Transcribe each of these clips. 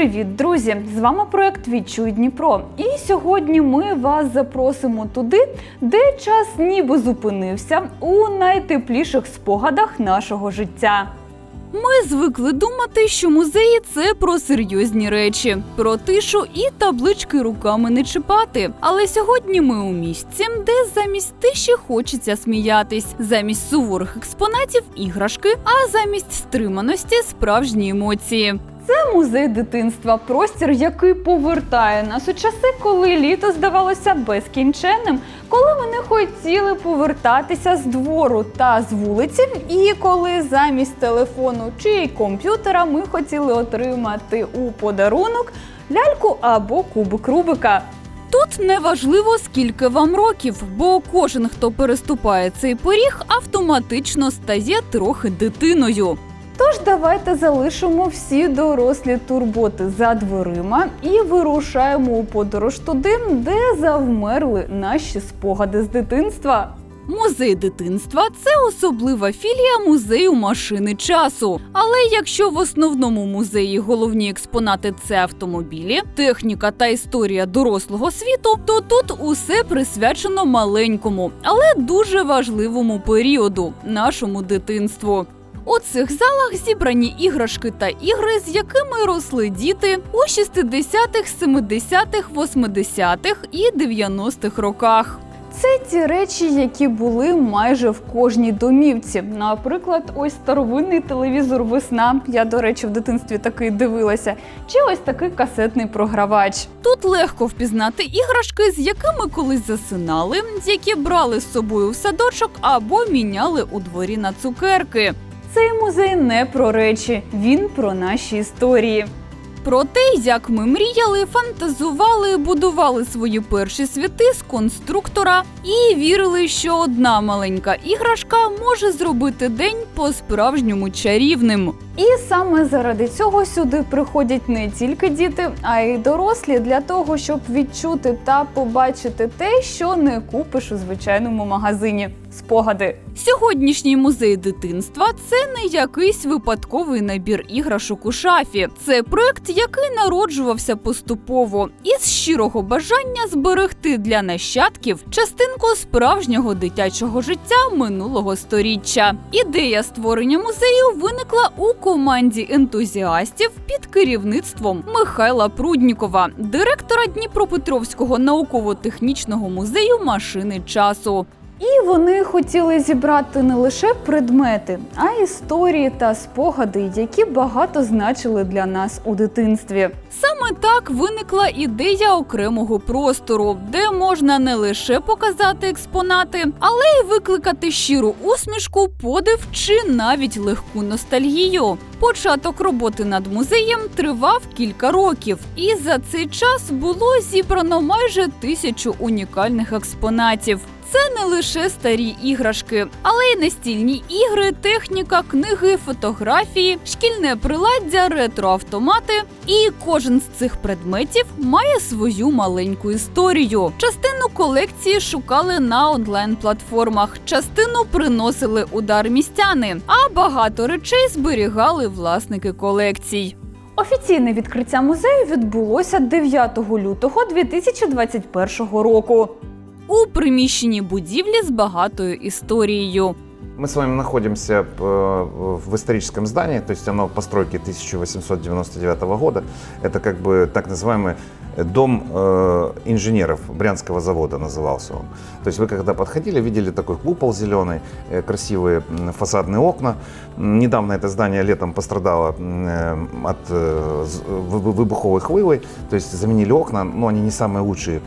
Привіт, друзі! З вами проект Відчуй Дніпро. І сьогодні ми вас запросимо туди, де час ніби зупинився у найтепліших спогадах нашого життя. Ми звикли думати, що музеї це про серйозні речі, про тишу і таблички руками не чіпати. Але сьогодні ми у місці, де замість тиші хочеться сміятись, замість суворих експонатів іграшки, а замість стриманості справжні емоції. Це музей дитинства, простір, який повертає нас у часи, коли літо здавалося безкінченним, коли ми не хотіли повертатися з двору та з вулиці, і коли замість телефону чи комп'ютера ми хотіли отримати у подарунок ляльку або кубик Рубика. Тут не важливо, скільки вам років, бо кожен, хто переступає цей поріг, автоматично стає трохи дитиною. Тож давайте залишимо всі дорослі турботи за дверима і вирушаємо у подорож туди, де завмерли наші спогади з дитинства. Музей дитинства це особлива філія музею машини часу. Але якщо в основному музеї головні експонати це автомобілі, техніка та історія дорослого світу, то тут усе присвячено маленькому, але дуже важливому періоду нашому дитинству. У цих залах зібрані іграшки та ігри, з якими росли діти у 60-х, 70-х, 80-х і 90-х роках. Це ті речі, які були майже в кожній домівці. Наприклад, ось старовинний телевізор весна. Я, до речі, в дитинстві такий дивилася. Чи ось такий касетний програвач. Тут легко впізнати іграшки, з якими колись засинали, які брали з собою в садочок або міняли у дворі на цукерки. Цей музей не про речі, він про наші історії. Про те, як ми мріяли, фантазували, будували свої перші світи з конструктора і вірили, що одна маленька іграшка може зробити день по-справжньому чарівним. І саме заради цього сюди приходять не тільки діти, а й дорослі для того, щоб відчути та побачити те, що не купиш у звичайному магазині. Спогади. Сьогоднішній музей дитинства це не якийсь випадковий набір іграшок у шафі. Це проект, який народжувався поступово із щирого бажання зберегти для нащадків частинку справжнього дитячого життя минулого сторіччя. Ідея створення музею виникла у команді ентузіастів під керівництвом Михайла Пруднікова, директора Дніпропетровського науково-технічного музею машини часу. І вони хотіли зібрати не лише предмети, а історії та спогади, які багато значили для нас у дитинстві. Саме так виникла ідея окремого простору, де можна не лише показати експонати, але й викликати щиру усмішку, подив чи навіть легку ностальгію. Початок роботи над музеєм тривав кілька років, і за цей час було зібрано майже тисячу унікальних експонатів. Це не лише старі іграшки, але й настільні ігри, техніка, книги, фотографії, шкільне приладдя, ретроавтомати. І кожен з цих предметів має свою маленьку історію. Частину колекції шукали на онлайн-платформах, частину приносили у дар містяни, а багато речей зберігали власники колекцій. Офіційне відкриття музею відбулося 9 лютого 2021 року у приміщенні будівлі з багатою історією. Мы с вами находимся э, в историческом здании, то есть оно постройки 1899 года. Это как бы так называемый дом э, инженеров Брянского завода назывался он. То есть вы когда подходили, видели такой купол зеленый, э, красивые фасадные окна. Недавно это здание летом пострадало э, от выбуховой хвылы, то есть заменили окна, но они не самые лучшие,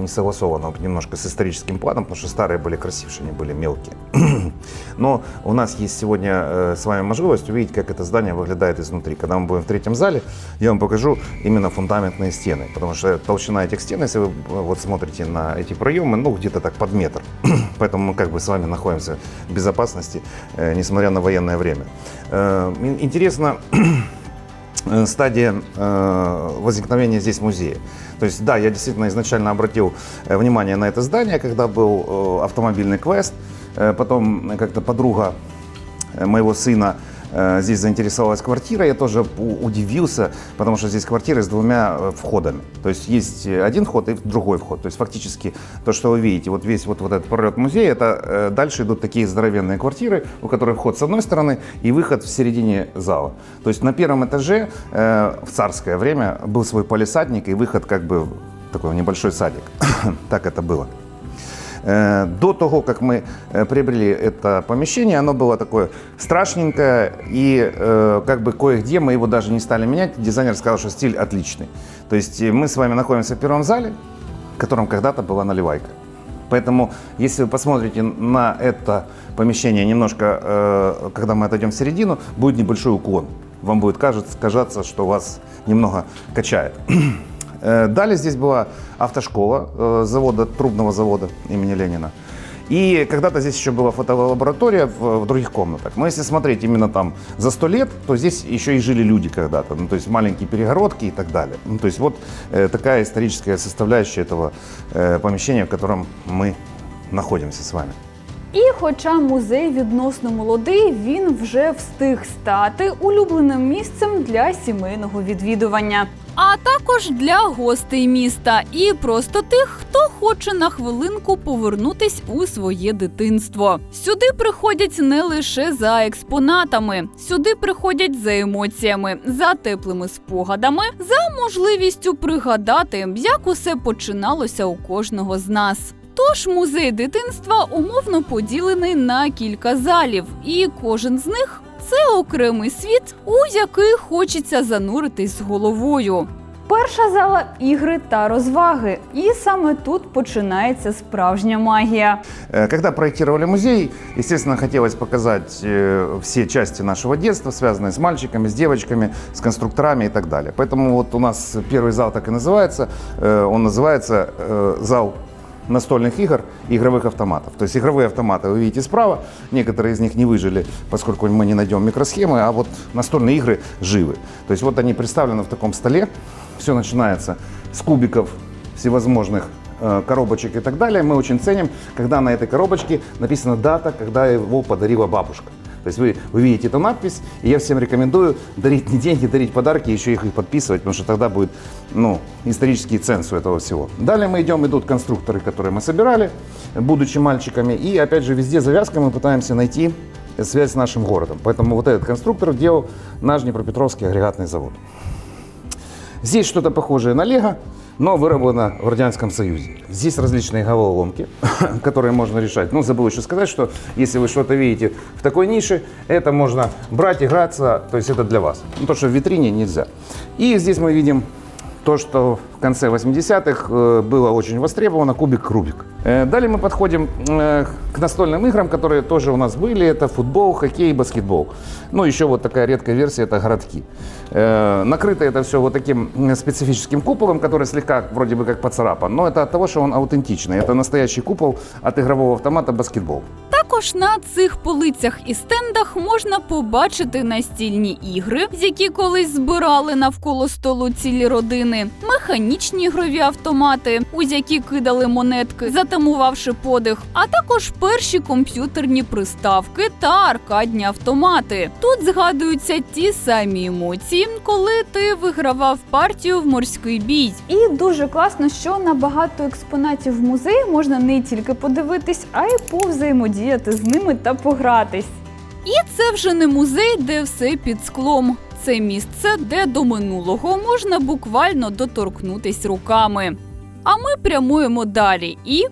не согласовано немножко с историческим планом, потому что старые были красивше, они были мелкие. Но у нас есть сегодня с вами возможность увидеть, как это здание выглядает изнутри. Когда мы будем в третьем зале, я вам покажу именно фундаментные стены, потому что толщина этих стен, если вы э, вот смотрите на эти проемы, ну где-то так под метр. Поэтому мы как бы с вами находимся в безопасности, э, несмотря на военное время. Э, ин- Интересно, э, стадия э, возникновения здесь музея. То есть, да, я действительно изначально обратил э, внимание на это здание, когда был э, автомобильный квест. Э, Потом как-то подруга моего сына здесь заинтересовалась квартира, я тоже у- удивился, потому что здесь квартиры с двумя э, входами. То есть есть э, один вход и другой вход. То есть фактически то, что вы видите, вот весь вот, вот этот пролет музея, это э, дальше идут такие здоровенные квартиры, у которых вход с одной стороны и выход в середине зала. То есть на первом этаже э, в царское время был свой полисадник и выход как бы в такой небольшой садик. так это было. Э, До того, как мы э, приобрели это помещение, оно было такое страшненькое, и э, как бы кое-где мы его даже не стали менять. Дизайнер сказал, что стиль отличный. То есть мы с вами находимся в первом зале, в котором когда-то была наливайка. Поэтому, если вы посмотрите на это помещение немножко, когда мы отойдем в середину, будет небольшой уклон. Вам будет кажется, казаться, что вас немного качает. Э, Далее здесь была автошкола э, завода, трубного завода имени Ленина. И когда-то здесь еще была фотолаборатория в, в других комнатах. Но если смотреть именно там за сто лет, то здесь еще и жили люди когда-то. Ну, то есть маленькие перегородки и так далее. Ну, то есть вот э, такая историческая составляющая этого э, помещения, в котором мы находимся с вами. І хоча музей відносно молодий, він вже встиг стати улюбленим місцем для сімейного відвідування. А також для гостей міста і просто тих, хто хоче на хвилинку повернутись у своє дитинство. Сюди приходять не лише за експонатами, сюди приходять за емоціями, за теплими спогадами, за можливістю пригадати, як усе починалося у кожного з нас. Тож музей дитинства умовно поділений на кілька залів, і кожен з них це окремий світ, у який хочеться зануритись з головою. Перша зала ігри та розваги, і саме тут починається справжня магія. Э, Когда проектировали музей, естественно, хотелось показать э, все части нашего детства, связанные с мальчиками, с девочками, с конструкторами и так далее. Поэтому вот у нас первый зал так и называется. Э, Он называется э, зал настольных игр и игровых автоматов. То есть игровые автоматы вы видите справа, некоторые из них не выжили, поскольку мы не найдем микросхемы, а вот настольные игры живы. То есть вот они представлены в таком столе. Все начинается с кубиков всевозможных э, коробочек и так далее. Мы очень ценим, когда на этой коробочке написана дата, когда его подарила бабушка. То есть вы, вы видите эту надпись, и я всем рекомендую дарить не деньги, дарить подарки, еще их и подписывать, потому что тогда будет ну, исторический ценз у этого всего. Далее мы идем, идут конструкторы, которые мы собирали, будучи мальчиками, и опять же везде завязкой мы пытаемся найти связь с нашим городом. Поэтому вот этот конструктор делал наш Днепропетровский агрегатный завод. Здесь что-то похожее на Лего, но выработано в Радианском Союзе. Здесь различные головоломки, которые можно решать. Ну, забыл еще сказать, что если вы что-то видите в такой нише, это можно брать, играться, то есть это для вас. Ну, то, что в витрине нельзя. И здесь мы видим то, что в конце 80-х э, было очень востребовано, кубик Рубик. Э, Далее мы подходим э, к настольным играм, которые тоже у нас были. Это футбол, хоккей баскетбол. Ну, еще вот такая редкая версия – это городки. Накрыто это все вот таким специфическим куполом, который слегка вроде бы как поцарапан. Но это от того, что он аутентичный. Это настоящий купол от игрового автомата баскетбол. Також на цих полицях і стендах можна побачити настільні ігри, які колись збирали навколо столу цілі родини, механічні ігрові автомати, у які кидали монетки, затамувавши подих, а також перші комп'ютерні приставки та аркадні автомати. Тут згадуються ті самі емоції, коли ти вигравав партію в морський бій. І дуже класно, що на багато експонатів в музеї можна не тільки подивитись, а й повзаємодіяти з ними та погратись. І це вже не музей, де все під склом. Це місце, де до минулого можна буквально доторкнутись руками. А ми прямуємо далі і.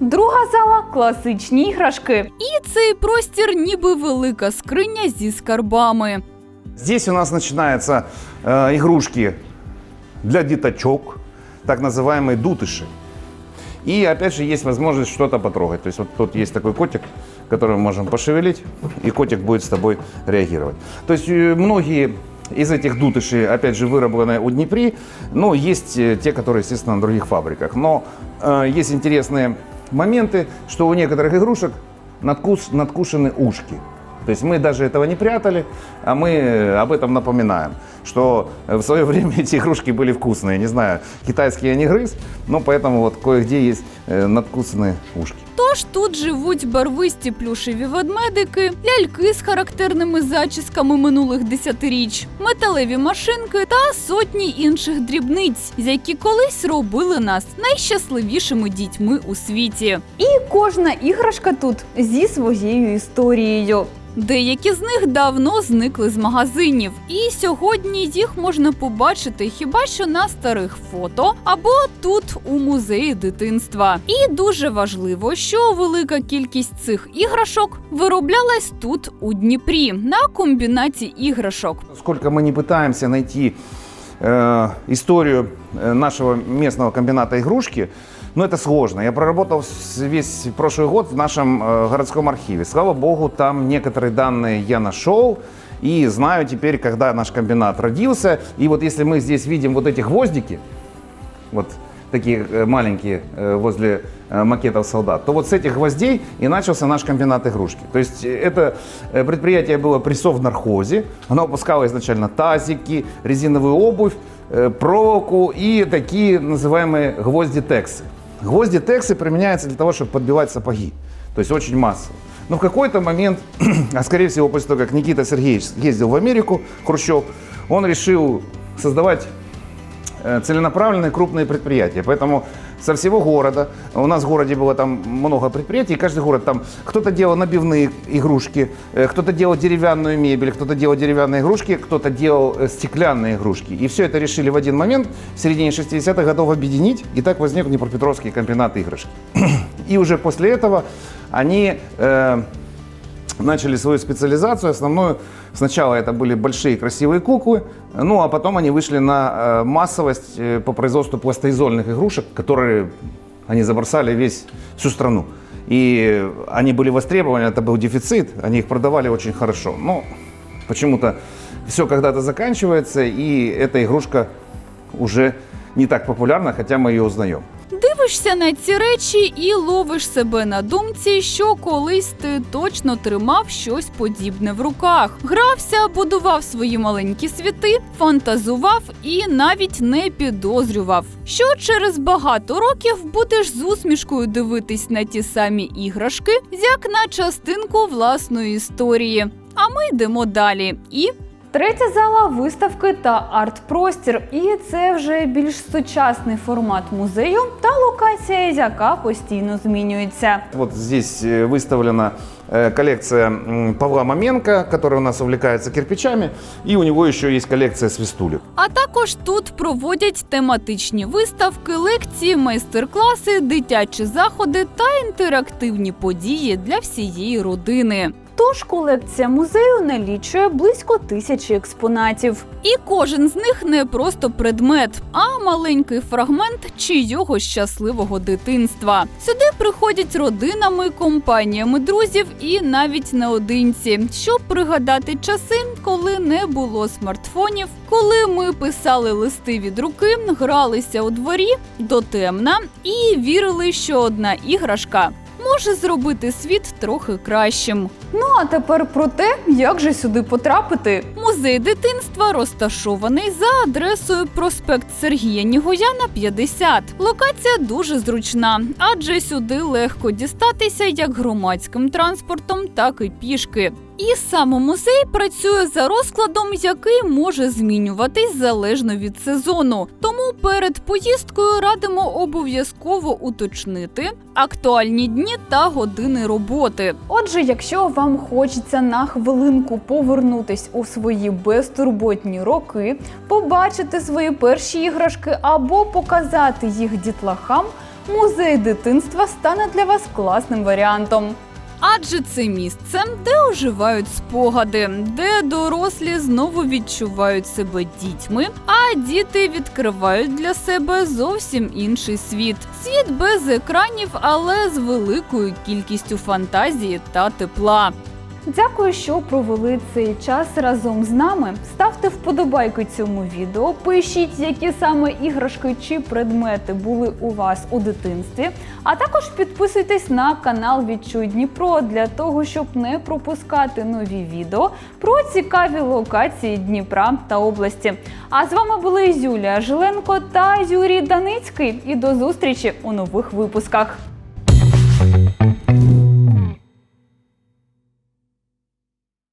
Друга зала класичні іграшки. І цей простір ніби велика скриня зі скарбами. Здесь у нас начинаются э, игрушки для деточок, так называемые дутыши. И опять же есть возможность что-то потрогать. То есть вот тут есть такой котик, который мы можем пошевелить, и котик будет с тобой реагировать. То есть э, многие из этих дутышей, опять же, выработаны у Днепри, но есть э, те, которые, естественно, на других фабриках. Но э, есть интересные моменты, что у некоторых игрушек надкус, надкушены ушки. То есть мы даже этого не прятали, а мы э, об этом напоминаем, что э, в свое время эти игрушки были вкусные. Не знаю, китайские я не грыз, но поэтому вот кое-где есть э, надкусанные ушки. Тож тут живуть барвисті плюшеві ведмедики, ляльки з характерними зачісками минулих десятиріч, металеві машинки та сотні інших дрібниць, які колись робили нас найщасливішими дітьми у світі. І кожна іграшка тут зі своєю історією. Деякі з них давно зникли з магазинів, і сьогодні їх можна побачити хіба що на старих фото або тут у музеї дитинства. І дуже важливо, що велика кількість цих іграшок вироблялась тут у Дніпрі на комбінаті іграшок. Сколько мы не пытаемся найти э, историю э, нашего местного комбината игрушки, но это сложно. Я проработал с- весь прошлый год в нашем э, городском архиве. Слава богу, там некоторые данные я нашел. И знаю теперь, когда наш комбинат родился. И вот если мы здесь видим вот эти гвоздики, вот такие э, маленькие э, возле э, макетов солдат, то вот с этих гвоздей и начался наш комбинат игрушки. То есть это предприятие было при совнархозе, оно выпускало изначально тазики, резиновую обувь, проволоку и такие называемые гвозди-тексы. Гвозди-тексы применяются для того, чтобы подбивать сапоги, то есть очень массово. Но в какой-то момент, а скорее всего после того, как Никита Сергеевич ездил в Америку, Хрущев, он решил создавать целенаправленные крупные предприятия. Поэтому со всего города, у нас в городе было там много предприятий, и каждый город там кто-то делал набивные игрушки, э, кто-то делал деревянную мебель, кто-то делал деревянные игрушки, кто-то делал э, стеклянные игрушки. И все это решили в один момент в середине 60-х годов объединить, и так возник Днепропетровский комбинат игрушек. И уже после этого они э, начали свою специализацию. Основную сначала это были большие красивые куклы, ну а потом они вышли на э, массовость э, по производству пластоизольных игрушек, которые они забросали весь всю страну. И они были востребованы, это был дефицит, они их продавали очень хорошо. Но почему-то все когда-то заканчивается, и эта игрушка уже не так популярна, хотя мы ее узнаем. Дивишся на ці речі і ловиш себе на думці, що колись ти точно тримав щось подібне в руках. Грався, будував свої маленькі світи, фантазував і навіть не підозрював, що через багато років будеш з усмішкою дивитись на ті самі іграшки, як на частинку власної історії. А ми йдемо далі і Третя зала виставки та арт-простір. І це вже більш сучасний формат музею та локація, яка постійно змінюється. Вот здесь э, выставлена э, коллекция м, Павла Маменко, который у нас увлекается кирпичами, и у него еще есть коллекция свистулек. А також тут проводять тематичні виставки, лекції, майстер-класи, дитячі заходи та інтерактивні події для всієї родини. Тож колекція музею налічує близько тисячі експонатів. І кожен з них не просто предмет, а маленький фрагмент чийого щасливого дитинства. Сюди приходять родинами, компаніями друзів і навіть наодинці, щоб пригадати часи, коли не було смартфонів, коли ми писали листи від руки, гралися у дворі до темна і вірили, що одна іграшка може зробити світ трохи кращим. Ну а тепер про те, як же сюди потрапити. Музей дитинства розташований за адресою проспект Сергія Нігояна, 50. Локація дуже зручна, адже сюди легко дістатися як громадським транспортом, так і пішки. І саме музей працює за розкладом, який може змінюватись залежно від сезону. Тому перед поїздкою радимо обов'язково уточнити актуальні дні та години роботи. Отже, якщо вам хочеться на хвилинку повернутись у свої безтурботні роки, побачити свої перші іграшки або показати їх дітлахам, музей дитинства стане для вас класним варіантом. Адже це місце, де оживають спогади, де дорослі знову відчувають себе дітьми, а діти відкривають для себе зовсім інший світ. Світ без екранів, але з великою кількістю фантазії та тепла. Дякую, що провели цей час разом з нами. Ставте вподобайки цьому відео, пишіть, які саме іграшки чи предмети були у вас у дитинстві. А також підписуйтесь на канал Відчуй Дніпро для того, щоб не пропускати нові відео про цікаві локації Дніпра та області. А з вами були Юлія Жиленко та Юрій Даницький. І до зустрічі у нових випусках.